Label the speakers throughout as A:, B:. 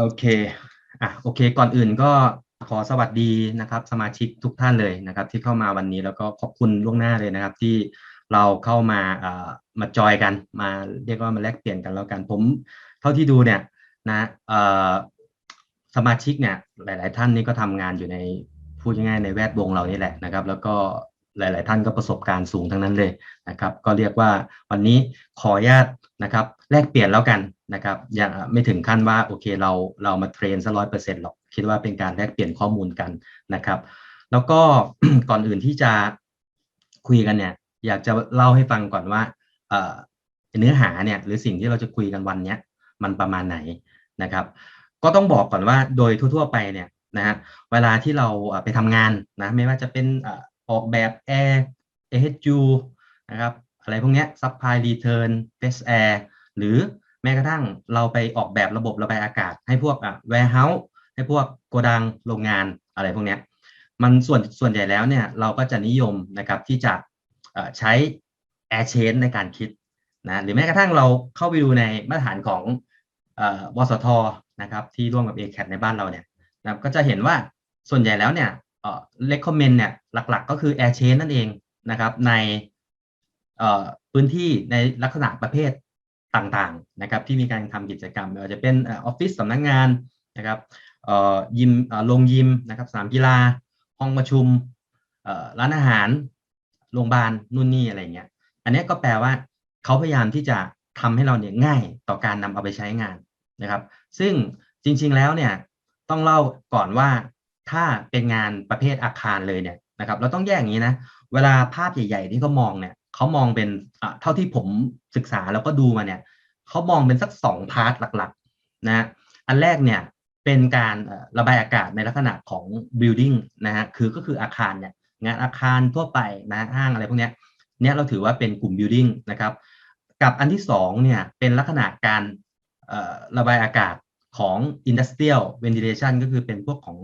A: โอเค อะ โอเค ก่อนอื่นก็ขอสวัสดีนะครับ สมาชิกทุกท่านเลยนะครับ ที่เข้ามาวันนี้แล้วก็ขอบคุณล่วงหน้าเลยนะครับ ที่เราเข้ามาเอ่อมาจอยกันมาเรียกว่ามาแลกเปลี่ยนกันแล้วกันผม เท่าที่ดูเนี่ยนะเอ่อสมาชิกเนี่ยหลาย ๆ ท่านนี่ก็ทำงานอยู่ในพูดง่ายๆในแวดวงเรานี่แหละนะครับ แล้วก็ หลาย ๆ ท่านก็ประสบการณ์สูงทั้งนั้นเลยนะครับ ก็เรียกว่าวันนี้ขออนุญาตนะครับแลกเปลี่ยนแล้วกันนะครับอย่าไม่ถึงขั้นว่าโอเคเราเรามาเทรนซะร้อยเปอร์เซ็นต์หรอกคิดว่าเป็นการแลกเปลี่ยนข้อมูลกันนะครับ แล้วก็ก่อนอื่นที่จะคุยกันเนี่ย อยากจะเล่าให้ฟังก่อนว่าเนื้อหาเนี่ยหรือสิ่งที่เราจะคุยกันวันนี้มันประมาณไหนนะครับ ก็ต้องบอกก่อนว่าโดยทั่ว ๆ ไปเนี่ยนะฮะเวลาที่เราไปทำงานนะไม่ว่าจะเป็น ออกแบบแอร์ AHU นะครับอะไรพวกนี้ย Supply Return Best Air หรือแม้กระทั่งเราไปออกแบบระบบระบายอากาศ ให้พวกอะ warehouse ให้พวกโกดังโรงงานอะไรพวกนี้มันส่วนส่วนใหญ่แล้วเนี่ยเราก็จะนิยมนะครับที่จะใช้ Air Chain ในการคิดนะหรือแม้กระทั่งเราเข้าไปดูในมาตรฐานของวสทนะครับที่ร่วมกับ ACAT ในบ้านเราเนี่ยนะก็จะเห็นว่าส่วนใหญ่แล้วเนี่ย recommend เนี่ยหลักๆ ก็คือ Air Chain นั่นเองนะครับในเอ่อพื้นที่ในลักษณะประเภทต่างๆนะครับที่มีการทำกิจกรรมไม่ว่าจะเป็นออฟฟิศสำนักงานนะครับเอ่อยิมเอ่อโรงยิมนะครับสนามกีฬา ห้องประชุมเอ่อร้านอาหารโรงพยาบาลนู่นนี่อะไรเงี้ยอันนี้ก็แปลว่าเขาพยายามที่จะทำให้เราเนี่ยง่ายต่อการนำเอาไปใช้งานนะครับ ซึ่งจริงๆแล้วเนี่ยต้องเล่าก่อนว่า ถ้าเป็นงานประเภทอาคารเลยเนี่ยนะครับเราต้องแยกอย่างนี้นะเวลาภาพใหญ่ๆที่เขามองเนี่ยเขามองเป็นเท่าที่ผมศึกษาแล้วก็ดูมาเนี่ยเขามองเป็นสักสองพาร์ทหลักๆนะอันแรกเนี่ยเป็นการระบายอากาศในลักษณะของ building นะฮะคือก็คืออาคารเนี่ยงานอาคารทั่วไปนะห้างอะไรพวกเนี้ยเนี่ยเราถือว่าเป็นกลุ่ม building นะครับกับอันที่สองเนี่ยเป็นลักษณะการระบายอากาศของ industrial ventilation ก็คือเป็นพวกของ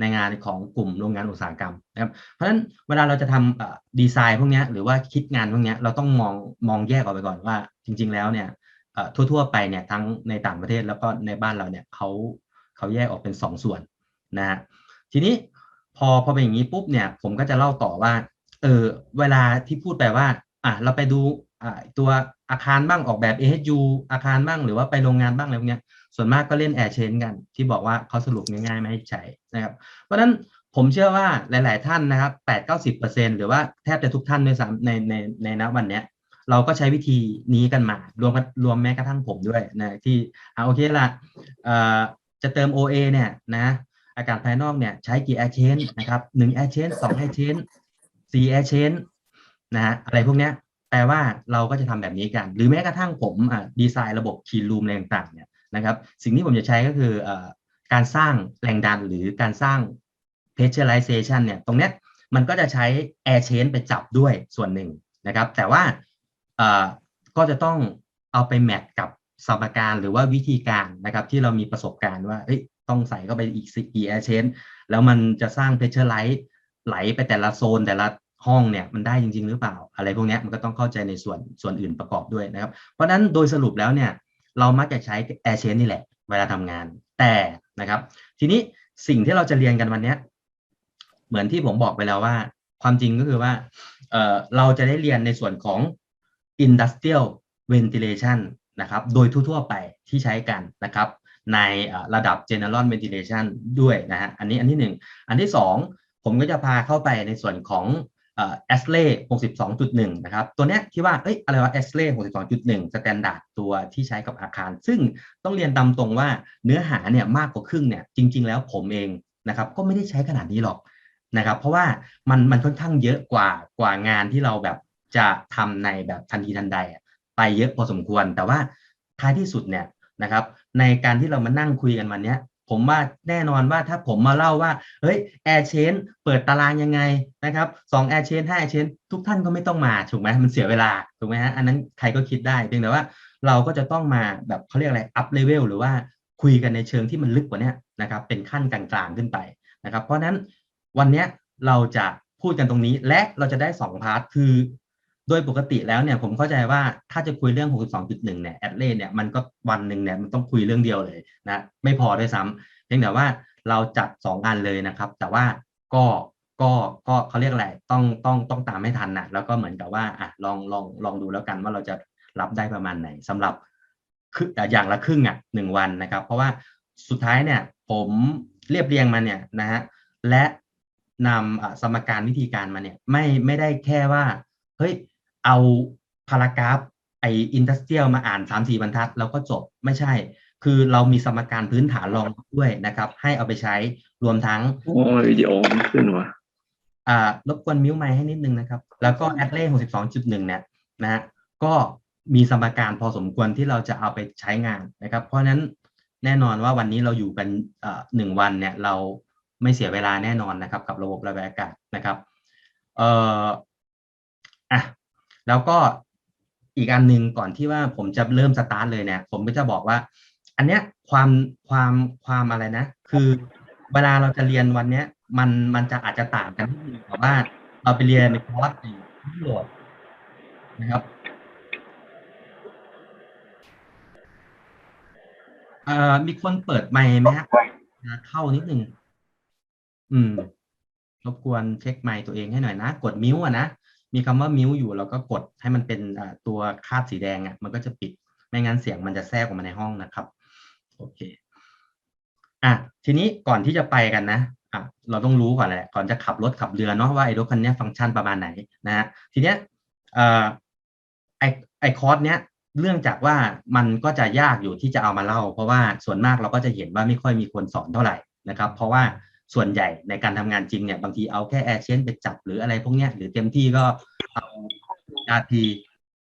A: ในงานของกลุ่มโรงงานอุตสาหกรรมนะครับ เพราะฉะนั้นเวลาเราจะทำดีไซน์พวกนี้หรือว่าคิดงานพวกนี้เราต้องมองมองแยกออกไปก่อนว่า จริง ๆ แล้วเนี่ยทั่ว ๆ ไปเนี่ยทั้งในต่างประเทศแล้วก็ในบ้านเราเนี่ยเขาเขาแยกออกเป็นสองส่วนนะฮะทีนี้พอพอเป็นอย่างนี้ปุ๊บเนี่ยผมก็จะเล่าต่อว่าเออเวลาที่พูดไปว่าอะเราไปดูอ่าตัวอาคารบ้างออกแบบ AHU อาคารบ้างหรือว่าไปโรงงานบ้างอะไรพวกเนี้ย ส่วนมากก็เล่น Air Chain กัน ที่บอกว่าเขาสรุปง่ายๆไม่ให้ใช้นะครับ เพราะฉะนั้นผมเชื่อว่าหลาย ๆ ท่านนะครับแปดเก้าสิบเปอร์เซ็นหรือว่าแทบจะทุกท่านด้วยซ้ำในในในณวันเนี้ยเราก็ใช้วิธีนี้กันมารวมรวมแม้กระทั่งผมด้วยนะที่อ่าโอเคละจะเติม OA เนี่ยนะอากาศภายนอกเนี่ยใช้กี่ Air Chain นะครับหนึ่ง Air Chain สอง Air Chain สี่ Air Chain นะฮะอะไรพวกเนี้ยแปลว่าเราก็จะทำแบบนี้กัน หรือแม้กระทั่งผมอ่าดีไซน์ระบบคีนรูมอะไรต่างๆเนี่ย นะครับ สิ่งที่ผมจะใช้ก็คือการสร้างแรงดันหรือการสร้าง pressurization เนี่ย ตรงเนี้ยมันก็จะใช้ air chain ไปจับด้วยส่วนหนึ่งนะครับ แต่ว่าก็จะต้องเอาไปแมทกับสมการหรือว่าวิธีการนะครับ ที่เรามีประสบการณ์ว่าต้องใส่เข้าไปอีกกี่ air chain แล้วมันจะสร้าง pressure rise ไหลไปแต่ละโซนแต่ละห้องเนี่ยมันได้จริง ๆ หรือเปล่า อะไรพวกนี้มันก็ต้องเข้าใจในส่วนส่วนอื่นประกอบด้วยนะครับ เพราะฉะนั้นโดยสรุปแล้วเนี่ย เรามักจะใช้ air chain นี่แหละ เวลาทำงาน แต่นะครับ ทีนี้สิ่งที่เราจะเรียนกันวันเนี้ยเหมือนที่ผมบอกไปแล้วว่า ความจริงก็คือว่าเอ่อเราจะได้เรียนในส่วนของ industrial ventilation นะครับ โดยทั่วๆไปที่ใช้กันนะครับ ในระดับ general ventilation ด้วยนะฮะ อันนี้อันที่หนึ่ง อันที่สอง ผมก็จะพาเข้าไปในส่วนของ เอ่หกสิบสอ ASLE 62.1นะครับ ตัวเนี้ยที่ว่าเอ้ยอะไรวะ ASLE 62.1 standard ตัวที่ใช้กับอาคาร ซึ่งต้องเรียนตามตรงว่าเนื้อหาเนี่ยมากกว่าครึ่งเนี่ยจริง ๆ แล้วผมเองนะครับก็ไม่ได้ใช้ขนาดนี้หรอกนะครับ เพราะว่ามันมันค่อนข้างเยอะกว่ากว่างานที่เราแบบจะทำในแบบทันทีทันใดไปเยอะพอสมควร แต่ว่าท้ายที่สุดเนี่ยนะครับ ในการที่เรามานั่งคุยกันวันเนี้ย ผมว่าแน่นอนว่าถ้าผมมาเล่าว่าเฮ้ย Air Chain เปิดตารางยังไงนะครับสอง Air Chain ห้า Air Chain ทุกท่านก็ไม่ต้องมาถูกไหมมันเสียเวลาถูกไหมฮะอันนั้นใครก็คิดได้เพียงแต่ว่าเราก็จะต้องมาแบบเขาเรียกอะไร up level หรือว่าคุยกันในเชิงที่มันลึกกว่านี้นะครับเป็นขั้นกลางๆขึ้นไปนะครับเพราะนั้นวันนี้เราจะพูดกันตรงนี้และเราจะได้ 2 พาร์ทคือ โดยปกติแล้วเนี่ยผมเข้าใจว่าถ้าจะคุยเรื่อง 62.1 เนี่ยแอดเลเนี่ยมันก็วันหนึ่งเนี่ยมันต้องคุยเรื่องเดียวเลยนะไม่พอด้วยซ้ำเพียงแต่ว่าเราจัด2อันเลยนะครับ แต่ว่าก็ก็ก็เขาเรียกอะไรต้องต้องต้องตามให้ทันนะแล้วก็เหมือนกับว่าอะลองลองลองดูแล้วกันว่าเราจะรับได้ประมาณไหนสำหรับคืออย่างละครึ่งอะหนึ่งวันนะครับ เพราะว่าสุดท้ายเนี่ยผมเรียบเรียงมาเนี่ยนะฮะและนำอะสมการวิธีการมาเนี่ยไม่ไม่ได้แค่ว่าเฮ้ย เอาพารากราฟไออินดัสเทรียลมาอ่านสามสี่บรรทัด แล้วก็จบไม่ใช่ คือเรามีสมการพื้นฐานรองด้วยนะครับ ให้เอาไปใช้รวมทั้ง
B: โอ้ยวิดีโอไม่ขึ้นวะ
A: อ่ารบกวนมิวไมค์ให้นิดนึงนะครับ แล้วก็แอดเล่62.1เนี่ยนะฮะก็มีสมการพอสมควรที่เราจะเอาไปใช้งานนะครับ เพราะฉะนั้นแน่นอนว่าวันนี้เราอยู่กันเอ่อหนึ่งวันเนี่ยเราไม่เสียเวลาแน่นอนนะครับ กับระบบระบายอากาศนะครับเอ่ออะ แล้วก็อีกอันหนึ่งก่อนที่ว่าผมจะเริ่มสตาร์ทเลยเนี่ย ผมก็จะบอกว่า อันเนี้ยความความความอะไรนะ คือเวลาเราจะเรียนวันเนี้ย มันมันจะอาจจะต่างกันนิดนึงแต่ว่าเราไปเรียนในคอร์สในยุโรปนะครับเอ่อมีคนเปิดไมค์ไหมฮะเข้านิดนึงอืมรบกวนเช็คไมค์ตัวเองให้หน่อยนะ กดมิวอะนะ มีคำว่ามิวอยู่แล้วก็กดให้มันเป็นตัวคาดสีแดงอะมันก็จะปิดไม่งั้นเสียงมันจะแทรกออกมาในห้องนะครับโอเคอะทีนี้ก่อนที่จะไปกันนะอะเราต้องรู้ก่อนแหละก่อนจะขับรถขับเรือเนาะว่าไอ้รถคันนี้ฟังก์ชันประมาณไหนนะฮะทีเนี้ยเอ่อไอไอคอร์สเนี้ยเรื่องจากว่ามันก็จะยากอยู่ที่จะเอามาเล่า เพราะว่าส่วนมากเราก็จะเห็นว่าไม่ค่อยมีคนสอนเท่าไหร่นะครับ เพราะว่า ส่วนใหญ่ในการทำงานจริงเนี่ยบางทีเอาแค่แอร์เชนไปจับหรืออะไรพวกเนี้ยหรือเต็มที่ก็เอา RT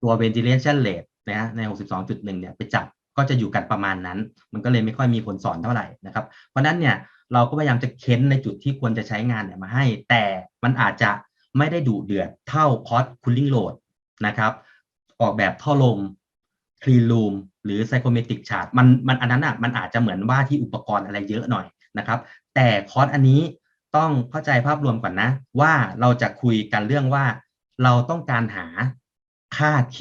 A: ตัว ventilation rate นะฮะใน 62.1 เนี่ยไปจับก็จะอยู่กันประมาณนั้น มันก็เลยไม่ค่อยมีคนสอนเท่าไหร่นะครับ เพราะนั้นเนี่ยเราก็พยายามจะเค้นในจุดที่ควรจะใช้งานเนี่ยมาให้ แต่มันอาจจะไม่ได้ดุเดือดเท่าคอส cooling load นะครับ ออกแบบท่อลม clean room หรือ psychometric chart มันมันอันนั้นอะมันอาจจะเหมือนว่าที่อุปกรณ์อะไรเยอะหน่อยนะครับแต่คอร์สอันนี้ต้องเข้าใจภาพรวมก่อนนะ ว่าเราจะคุยกันเรื่องว่า เราต้องการหาค่า Q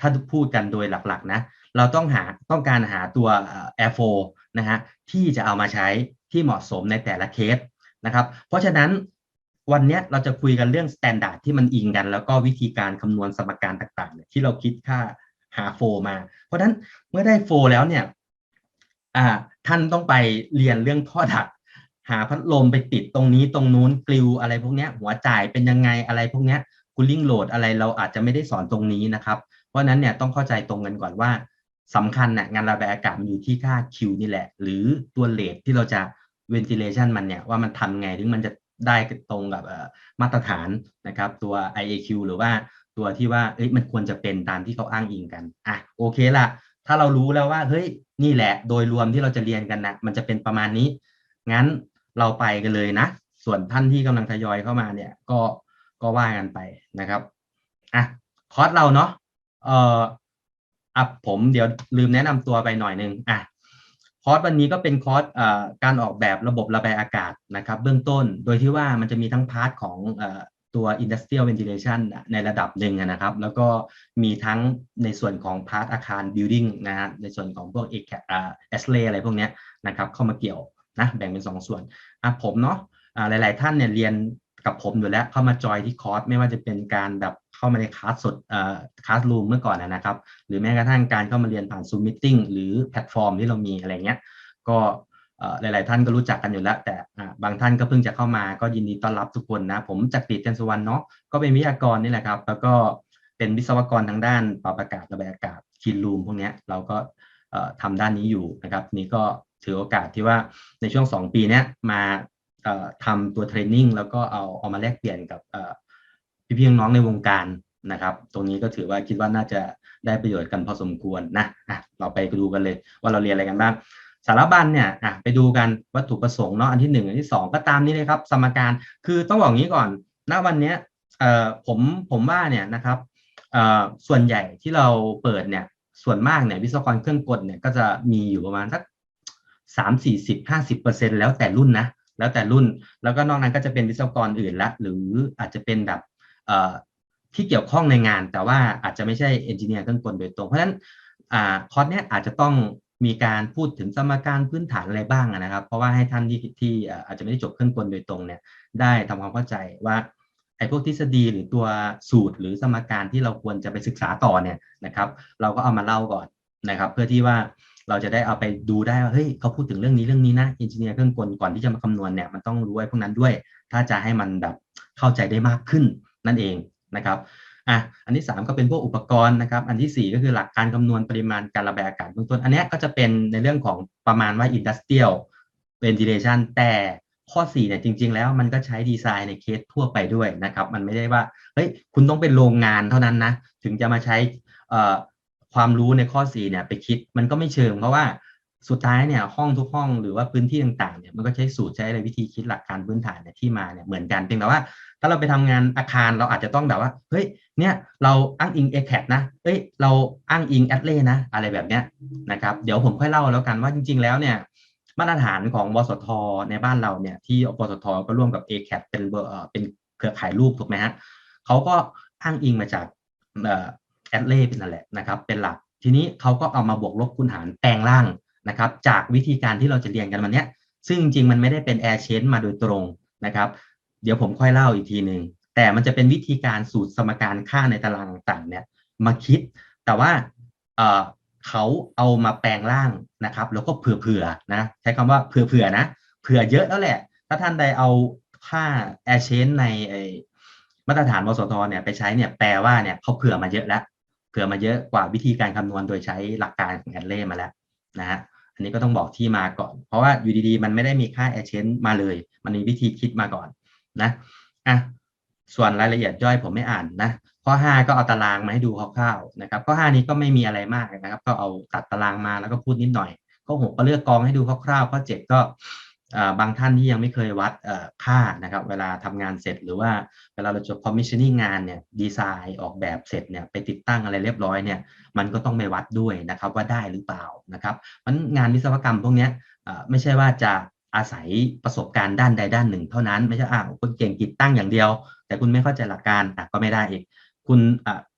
A: ถ้าพูดกันโดยหลักๆนะ เราต้องหาต้องการหาตัวเอ่อ Air4 นะฮะที่จะเอามาใช้ที่เหมาะสมในแต่ละเคสนะครับ เพราะฉะนั้นวันนี้เราจะคุยกันเรื่อง s t ต n d า r d ที่มันอิงกัน แล้วก็วิธีการคำนวณสมการต่างๆที่เราคิดค่าหาโฟมา เพราะฉะนั้นเมื่อได้โฟแล้วเนี่ยท่านต้องไปเรียนเรื่องท่อดัก หาพัดลมไปติดตรงนี้ตรงนู้นกลิวอะไรพวกนี้หัวจ่ายเป็นยังไงอะไรพวกนี้คูลิ่งโหลดอะไรเราอาจจะไม่ได้สอนตรงนี้นะครับ เพราะนั้นเนี่ยต้องเข้าใจตรงกันก่อนว่าสำคัญน่ะงานระบายอากาศมันอยู่ที่ค่า Q นี่แหละ หรือตัวเลทที่เราจะ ventilation มันเนี่ยว่ามันทำไงถึงมันจะได้ตรงกับมาตรฐานนะครับ ตัว IAQ หรือว่าตัวที่ว่าเอ้ยมันควรจะเป็นตามที่เขาอ้างอิงกันอะโอเคละถ้าเรารู้แล้วว่าเฮ้ยนี่แหละ โดยรวมที่เราจะเรียนกันนะมันจะเป็นประมาณนี้ งั้น เราไปกันเลยนะ ส่วนท่านที่กำลังทยอยเข้ามาเนี่ย ก็ก็ว่ากันไปนะครับอะคอร์สเราเนาะเอ่ออะผมเดี๋ยวลืมแนะนำตัวไปหน่อยนึงอะคอร์สวันนี้ก็เป็นคอร์สเอ่อการออกแบบระบบระบายอากาศนะครับ เบื้องต้นโดยที่ว่ามันจะมีทั้งพาร์ทของเอ่อตัว industrial ventilation ในระดับหนึ่งนะครับ แล้วก็มีทั้งในส่วนของพาร์ทอาคาร building นะฮะในส่วนของพวกเอกอ่า a s l a y อะไรพวกเนี้ยนะครับเข้ามาเกี่ยว นะแบ่งเป็นสองส่วนอะผมเนาะอ่าหลาย ๆ ท่านเนี่ยเรียนกับผมอยู่แล้วเข้ามาจอยที่คอร์สไม่ว่าจะเป็นการแบบเข้ามาในคลาสสดเอ่อคลาสรูมเมื่อก่อนนะครับ หรือแม้กระทั่งการเข้ามาเรียนผ่าน Zoom Meeting หรือแพลตฟอร์มที่เรามีอะไรเงี้ยก็หลาย ๆ ท่านก็รู้จักกันอยู่แล้ว แต่บางท่านก็เพิ่งจะเข้ามาก็ยินดีต้อนรับทุกคนนะ ผมจักรีเตนสุวรรณเนาะก็เป็นวิทยากรนี่แหละครับ แล้วก็เป็นวิศวกรทางด้านปรับอากาศระบายอากาศคีนรูมพวกนี้เราก็เอ่อทำด้านนี้อยู่นะครับ นี่ก็ ถือโอกาสที่ว่าในช่วง 2 ปีเนี้ยมาทำตัวเทรนนิ่งแล้วก็เอาเอามาแลกเปลี่ยนกับเอ่พี่ๆน้องในวงการนะครับ ตรงนี้ก็ถือว่าคิดว่าน่าจะได้ประโยชน์กันพอสมควรนะอะเราไปดูกันเลยว่าเราเรียนอะไรกันบ้างสารบัญเนี่ยอะไปดูกันวัตถุประสงค์เนาะอันที่หนึ่งอันที่สองก็ตามนี้เลยครับ สมการคือต้องบอกงี้ก่อนณวันนี้เอ่อผมผมว่าเนี่ยนะครับเอ่อส่วนใหญ่ที่เราเปิดเนี่ยส่วนมากเนี่ยวิศวกรเครื่องกลเนี่ยก็จะมีอยู่ประมาณสัก สามสี่สิบห้าสิบเปอร์เซ็นแล้วแต่รุ่นนะแล้วแต่รุ่น แล้วก็นอกนั้นก็จะเป็นวิศวกรอื่นละ หรืออาจจะเป็นแบบเอ่อที่เกี่ยวข้องในงาน แต่ว่าอาจจะไม่ใช่เอนจิเนียร์เครื่องกลโดยตรง เพราะฉะนั้นอ่าคอร์สเนี้ยอาจจะต้องมีการพูดถึงสมการพื้นฐานอะไรบ้างนะครับ เพราะว่าให้ท่านที่ที่อาอาจจะไม่ได้จบเครื่องกลโดยตรงเนี่ยได้ทำความเข้าใจว่าไอ้พวกทฤษฎีหรือตัวสูตรหรือสมการที่เราควรจะไปศึกษาต่อเนี่ยนะครับ เราก็เอามาเล่าก่อนนะครับ เพื่อที่ว่า เราจะได้เอาไปดูได้ว่าเฮ้ยเขาพูดถึงเรื่องนี้เรื่องนี้นะเอนจิเนียร์เครื่องกลก่อนที่จะมาคำนวณเนี่ยมันต้องรู้ไอ้พวกนั้นด้วย ถ้าจะให้มันแบบเข้าใจได้มากขึ้นนั่นเองนะครับอะอันที่ 3 ก็เป็นพวกอุปกรณ์นะครับ อันทีสี่ 4 ก็คือหลักการคำนวณปริมาณการระบายอากาศเบื้องต้น อันนี้ก็จะเป็นในเรื่องของประมาณว่า industrial ventilation แต่ข้อ4เนี่ยจริง ๆ แล้วมันก็ใช้ดีไซน์ในเคสทั่วไปด้วยนะครับ มันไม่ได้ว่าเฮ้ยคุณต้องเป็นโรงงานเท่านั้นนะ ถึงจะมาใช้อ่อ ความรู้ในข้อ 4 เนี่ยไปคิดมันก็ไม่เชิงเพราะว่าสุดท้ายเนี่ยห้องทุกห้องหรือว่าพื้นที่ต่างๆเนี่ยมันก็ใช้สูตรใช้อะไรวิธีคิดหลักการพื้นฐานเนี่ยที่มาเนี่ยเหมือนกันเพียงแต่ว่า ถ้าเราไปทำงานอาคารเราอาจจะต้องแบบว่าเฮ้ยเนี่ยเราอ้างอิง a c a d นะเฮ้ยเราอ้างอิง a d l e นะ อะไรแบบเนี้ยนะครับเดี๋ยวผมค่อยเล่าแล้วกันว่าจริง ๆ แล้วเนี่ยมาตรฐานของบสทในบ้านเราเนี่ยที่บสทก็ร่วมกับ a c a d เป็นเบอร์เอ่อเป็นเครือข่ายรูปถูกไหมฮะเขาก็อ้างอิงมาจาก เอ่อ a d l e เป็นนั่นแหละนะครับเป็นหลัก ทีนี้เขาก็เอามาบวกลบคูณหารแปลงร่างนะครับ จากวิธีการที่เราจะเรียนกันวันเนี้ยซึ่งจริงๆมันไม่ได้เป็น air change มาโดยตรงนะครับ เดี๋ยวผมค่อยเล่าอีกทีหนึ่งแต่มันจะเป็นวิธีการสูตรสมการค่าในตารางต่างๆเนี่ยมาคิด แต่ว่าเออเขาเอามาแปลงร่างนะครับ แล้วก็เผื่อๆนะใช้คำว่าเผื่อๆนะเผื่อเยอะแล้วแหละ ถ้าท่านใดเอาค่า air change ในมาตรฐานบสทเนี่ยไปใช้เนี่ยแปลว่าเนี่ยเขาเผื่อมาเยอะแล้ว เผื่อมาเยอะกว่าวิธีการคำนวณโดยใช้หลักการของแอดเล่มาแล้วนะฮะอันนี้ก็ต้องบอกที่มาก่อน เพราะว่าอยู่ดีๆ มันไม่ได้มีค่า air change มาเลย มันมีวิธีคิดมาก่อนนะอะส่วนรายละเอียดย่อยผมไม่อ่านนะข้อ 5 ก็เอาตารางมาให้ดูคร่าวๆนะครับข้อ 5 นี้ก็ไม่มีอะไรมากนะครับ ก็เอาตัดตารางมาแล้วก็พูดนิดหน่อยข้อ6ก็เลือกกองให้ดูคร่าวๆข้อ7ก็ บางท่านที่ยังไม่เคยวัดค่านะครับเวลาทำงานเสร็จหรือว่าเวลาเราจบ commissioning งานเนี่ยดีไซน์ออกแบบเสร็จเนี่ยไปติดตั้งอะไรเรียบร้อยเนี่ยมันก็ต้องไปวัดด้วยนะครับว่าได้หรือเปล่านะครับมันงานวิศวกรรมพวกนี้ไม่ใช่ว่าจะอาศัยประสบการณ์ด้านใดด้านหนึ่ง เท่านั้นไม่ใช่อ่าคุณเก่งติดตั้งอย่างเดียว แต่คุณไม่เข้าใจหลักการก็ไม่ได้อีก คุณ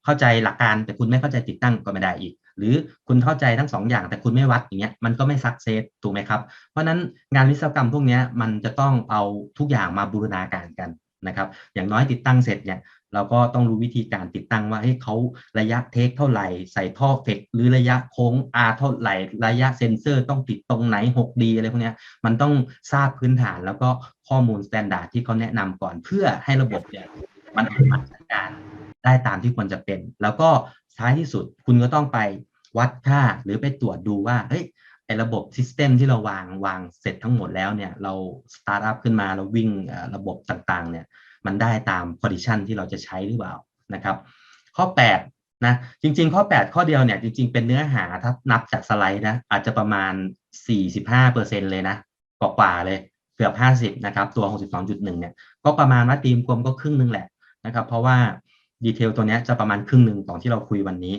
A: เข้าใจหลักการแต่คุณไม่เข้าใจติดตั้งก็ไม่ได้อีก หรือคุณเข้าใจทั้งสองอย่างแต่คุณไม่วัดอย่างเงี้ยมันก็ไม่สักเซสถูกไหมครับ เพราะนั้นงานวิศวกรรมพวกนี้มันจะต้องเอาทุกอย่างมาบูรณาการกันนะครับ อย่างน้อยติดตั้งเสร็จเนี่ยเราก็ต้องรู้วิธีการติดตั้งว่าเฮ้เขาระยะเทคเท่าไหร่ ใส่ท่อเฟกหรือระยะโค้ง R เท่าไหร่ ระยะเซนเซอร์ต้องติดตรงไหน 6D อะไรพวกนี้มันต้องทราบพื้นฐานแล้วก็ข้อมูลสแตนดาร์ดที่เขาแนะนำก่อนเพื่อให้ระบบเนี่ยมันมันจัดการได้ตามที่ควรจะเป็น แล้วก็ ท้ายที่สุดคุณก็ต้องไปวัดค่าหรือไปตรวจดูว่าเฮ้ยไอระบบซิสเต็มที่เราวางวางเสร็จทั้งหมดแล้วเนี่ยเราสตาร์ทอัพขึ้นมาเราวิ่งระบบต่างๆเนี่ยมันได้ตามคอนดิชันที่เราจะใช้หรือเปล่านะครับ ข้อ 8 นะจริง ๆ ข้อ 8 ข้อเดียวเนี่ยจริง ๆ เป็นเนื้อหาถ้านับจากสไลด์นะอาจจะประมาณ 45%เลยนะกว่าๆเลยเกือบ 50 นะครับ ตัว 62.1 เนี่ยก็ประมาณว่าทีมกลมก็ครึ่งหนึงแหละนะครับ เพราะว่า ดีเทลตัวนี้จะประมาณครึ่งหนึ่งของที่เราคุยวันนี้